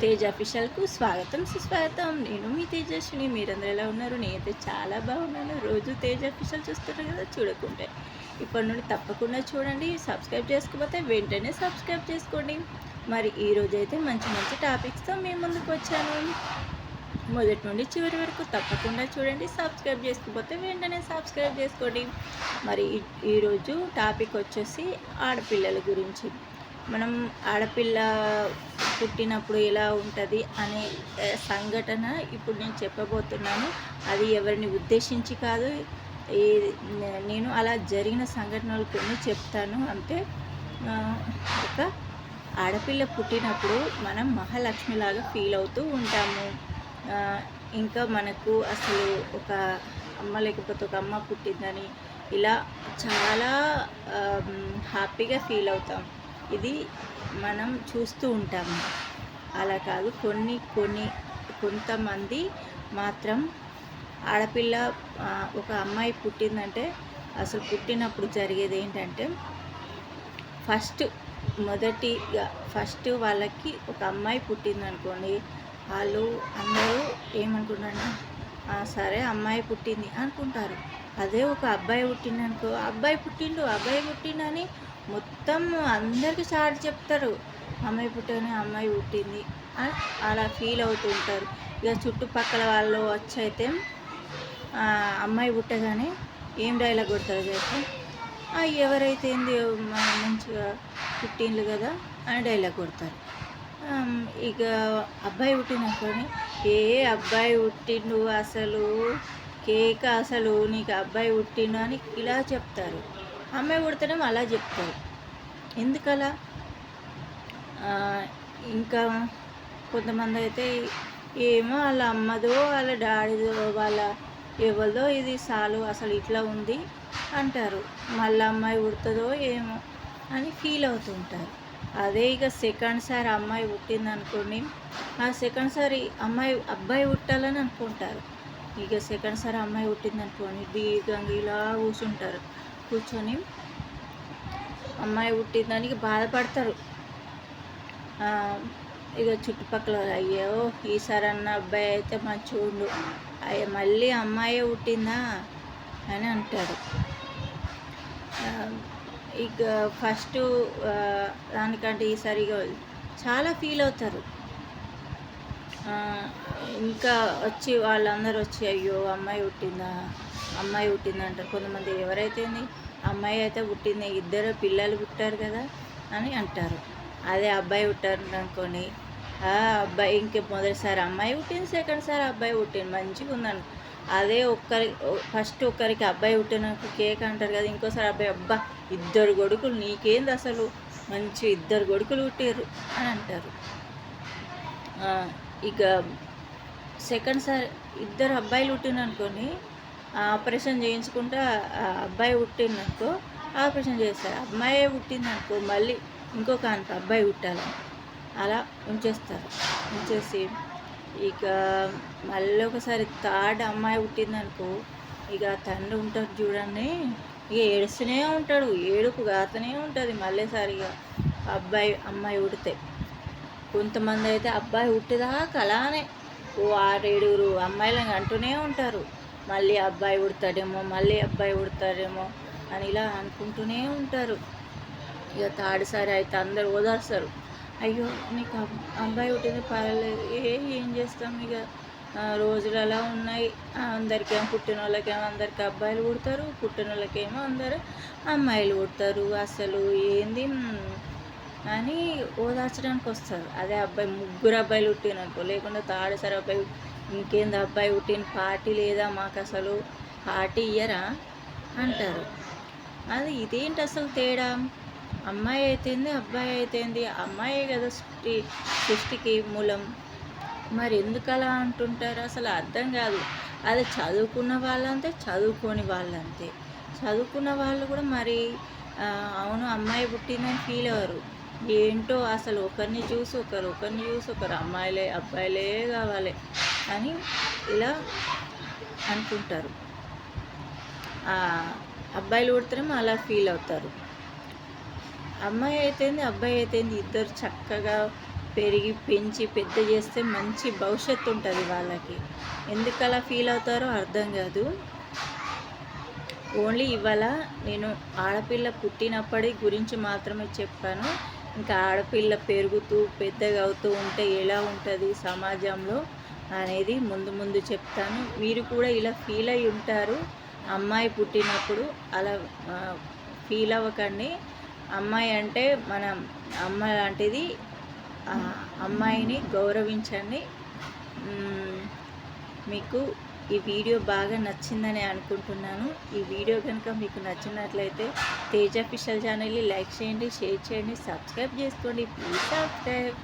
తేజ్ అఫీషియల్కు స్వాగతం సుస్వాగతం. నేను మీ తేజస్విని. మీరందరూ ఎలా ఉన్నారు? నేనైతే చాలా బాగున్నాను. రోజు తేజ్ అఫీషియల్ చూస్తున్నారు కదా చూడకుంటే. ఇప్పటి నుండి తప్పకుండా చూడండి. సబ్స్క్రైబ్ చేసుకోకపోతే వెంటనే సబ్స్క్రైబ్ చేసుకోండి. మరి ఈ రోజు అయితే మంచి మంచి టాపిక్స్తో మేము ముందుకు వచ్చాను. మొదటి నుండి చివరి వరకు తప్పకుండా చూడండి. సబ్స్క్రైబ్ చేసుకోకపోతే వెంటనే సబ్స్క్రైబ్ చేసుకోండి. మరి ఈ- ఈరోజు టాపిక్ వచ్చేసి ఆడపిల్లల గురించి. మనం ఆడపిల్ల పుట్టినప్పుడు ఎలా ఉంటుంది అనే సంఘటన ఇప్పుడు నేను చెప్పబోతున్నాను. అది ఎవరిని ఉద్దేశించి కాదు ఈ నేను అలా జరిగిన సంఘటనలు కొన్ని చెప్తాను. అంటే ఒక ఆడపిల్ల పుట్టినప్పుడు మనం మహాలక్ష్మిలాగా ఫీల్ అవుతూ ఉంటాము. ఇంకా మనకు అసలు ఒక అమ్మ లేకపోతే ఒక అమ్మ పుట్టిందని ఇలా చాలా హ్యాపీగా ఫీల్ అవుతాం. ఇది మనం చూస్తూ ఉంటాము అలా కాదు కొన్ని కొన్ని కొంతమంది మాత్రం ఆడపిల్ల ఒక అమ్మాయి పుట్టిందంటే అసలు పుట్టినప్పుడు జరిగేది ఏంటంటే ఫస్ట్ మొదటిగా ఫస్ట్ వాళ్ళకి ఒక అమ్మాయి పుట్టిందనుకోండి వాళ్ళు అందరూ ఏమనుకుంటారు సరే అమ్మాయి పుట్టింది అనుకుంటారు. అదే ఒక అబ్బాయి పుట్టిందనుకో అబ్బాయి పుట్టిండు అబ్బాయి పుట్టిండని మొత్తం అందరికీ చాటి చెప్తారు. అమ్మాయి పుట్టిన అమ్మాయి పుట్టింది అలా ఫీల్ అవుతూ ఉంటారు. ఇక చుట్టుపక్కల వాళ్ళు వచ్చైతే అమ్మాయి పుట్టగానే ఏం డైలాగ్ కొడతారు చెప్పి? ఎవరైతే ఏంది మంచిగా పుట్టిండ్లు కదా అని డైలాగ్ కొడతారు. ఇక అబ్బాయి పుట్టినప్పుడు ఏ అబ్బాయి పుట్టిండు అసలు? కేక అసలు నీకు అబ్బాయి పుట్టిండు అని ఇలా చెప్తారు. అమ్మాయి పుడతడం అలా చెప్తారు. ఎందుకలా? ఇంకా కొంతమంది అయితే ఏమో వాళ్ళ అమ్మదో వాళ్ళ డాడీదో వాళ్ళ ఎవరిదో ఇది సాలు అసలు ఇట్లా ఉంది అంటారు. మళ్ళీ అమ్మాయి పుడుతుందో ఏమో అని ఫీల్ అవుతుంటారు. అదే ఇక సెకండ్ సారి అమ్మాయి పుట్టింది అనుకోండి ఆ సెకండ్ సారి అమ్మాయి అబ్బాయి పుట్టాలని అనుకుంటారు. ఇక సెకండ్ సారి అమ్మాయి పుట్టింది అనుకోండి దీర్ఘంగా ఇలా కూర్చుంటారు కూర్చొని అమ్మాయి పుట్టిందానికి బాధపడతారు. ఇక చుట్టుపక్కల అయ్యో ఈసారి అన్న అబ్బాయి అయితే మంచిగా ఉండు అయ్యో మళ్ళీ అమ్మాయే పుట్టిందా అని అంటాడు. ఇక ఫస్ట్ దానికంటే ఈసారి ఇక చాలా ఫీల్ అవుతారు. ఇంకా వచ్చి వాళ్ళందరూ వచ్చి అయ్యో అమ్మాయి పుట్టిందా అమ్మాయి పుట్టింది అంటారు కొంతమంది ఎవరైతే అమ్మాయి అయితే పుట్టింది ఇద్దరు పిల్లలు పుట్టారు కదా అని అంటారు. అదే అబ్బాయి పుట్టారు అనుకోని ఆ అబ్బాయి ఇంక మొదటిసారి అమ్మాయి పుట్టింది సెకండ్ సారి అబ్బాయి పుట్టింది మంచిగా ఉందను. అదే ఒక్కరి ఫస్ట్ ఒక్కరికి అబ్బాయి పుట్టినాక కేక్ అంటారు కదా ఇంకోసారి అబ్బాయి అబ్బా ఇద్దరు కొడుకులు నీకేంది అసలు? మంచి ఇద్దరు కొడుకులు పుట్టారు అని అంటారు. ఇక సెకండ్ సారి ఇద్దరు అబ్బాయిలు పుట్టిన అనుకోని ఆపరేషన్ చేయించుకుంటే ఆ అబ్బాయి పుట్టిందనుకో ఆపరేషన్ చేస్తారు. అమ్మాయి పుట్టిందనుకో మళ్ళీ ఇంకొక అంత అబ్బాయి పుట్టాలి. అలా ఉంచేస్తారు. ఉంచేసి ఇక మళ్ళీ ఒకసారి థర్డ్ అమ్మాయి పుట్టిందనుకో ఇక తండ్రి ఉంటాడు చూడండి ఇక ఏడుస్తూనే ఉంటాడు. ఏడుపు గాతనే ఉంటుంది మళ్ళీసారిగా అబ్బాయి అమ్మాయి పుడితే. కొంతమంది అయితే అబ్బాయి పుట్టేదాకా అలానే ఓ ఆరేడుగురు అమ్మాయిలను అంటూనే ఉంటారు. మళ్ళీ అబ్బాయి పుడతాడేమో మళ్ళీ అబ్బాయి పుడతాడేమో అని ఇలా అనుకుంటూనే ఉంటారు. ఇక తాడిసారి అయితే అందరు ఓదార్స్తారు. అయ్యో నీకు అబ్బాయి పుట్టింది పర్వాలేదు. ఏ ఏం చేస్తాం ఇక? రోజులు అలా ఉన్నాయి. అందరికేమో పుట్టిన వాళ్ళకేమో అందరికి అబ్బాయిలు పుడతారు పుట్టిన వాళ్ళకేమో అందరు అమ్మాయిలు పుడతారు. అసలు ఏంది? అని ఓదార్చడానికి వస్తారు అదే అబ్బాయి ముగ్గురు అబ్బాయిలు పుట్టిననుకో లేకుండా తాడేసారి అబ్బాయి ఇంకేంది అబ్బాయి పుట్టిన పార్టీ లేదా మాకు అసలు పార్టీ ఇయ్యరా? అంటారు. అది ఇదేంటి అసలు తేడా? అమ్మాయి అయితేంది అబ్బాయి అయితేంది అమ్మాయే కదా సృష్టి సృష్టికి మూలం. మరి ఎందుకు అలా అంటుంటారు? అసలు అర్థం కాదు. అది చదువుకున్న వాళ్ళంతే చదువుకోని వాళ్ళంతే. చదువుకున్న వాళ్ళు కూడా మరి అవును అమ్మాయి పుట్టిందని ఫీల్ అవ్వరు. ఏంటో అసలు ఒకరిని చూసి ఒకరు ఒకరిని చూసి ఒకరు అమ్మాయిలే అబ్బాయిలే కావాలి. అని ఇలా అనుకుంటారు. అబ్బాయిలు కొడితేనేమో అలా ఫీల్ అవుతారు. అమ్మాయి అయితేంది అబ్బాయి అయితేంది ఇద్దరు చక్కగా పెరిగి పెంచి పెద్ద చేస్తే మంచి భవిష్యత్తు ఉంటుంది వాళ్ళకి. ఎందుకు అలా ఫీల్ అవుతారో అర్థం కాదు. ఓన్లీ ఇవాళ నేను ఆడపిల్ల పుట్టినప్పటి గురించి మాత్రమే చెప్పాను. ఇంకా ఆడపిల్ల పెరుగుతూ పెద్దగా అవుతూ ఉంటే ఎలా ఉంటుంది సమాజంలో? అనేది ముందు ముందు చెప్తాను. మీరు కూడా ఇలా ఫీల్ అయి ఉంటారు. అమ్మాయి పుట్టినప్పుడు అలా ఫీల్ అవ్వకండి. అమ్మాయి అంటే మన అమ్మ లాంటిది. అమ్మాయిని గౌరవించండి. మీకు ఈ వీడియో బాగా నచ్చిందని అనుకుంటున్నాను. ఈ వీడియో కనుక మీకు నచ్చినట్లయితే తేజ ఫిషల్ ఛానల్ని లైక్ చేయండి షేర్ చేయండి సబ్స్క్రైబ్ చేసుకోండి. Please subscribe.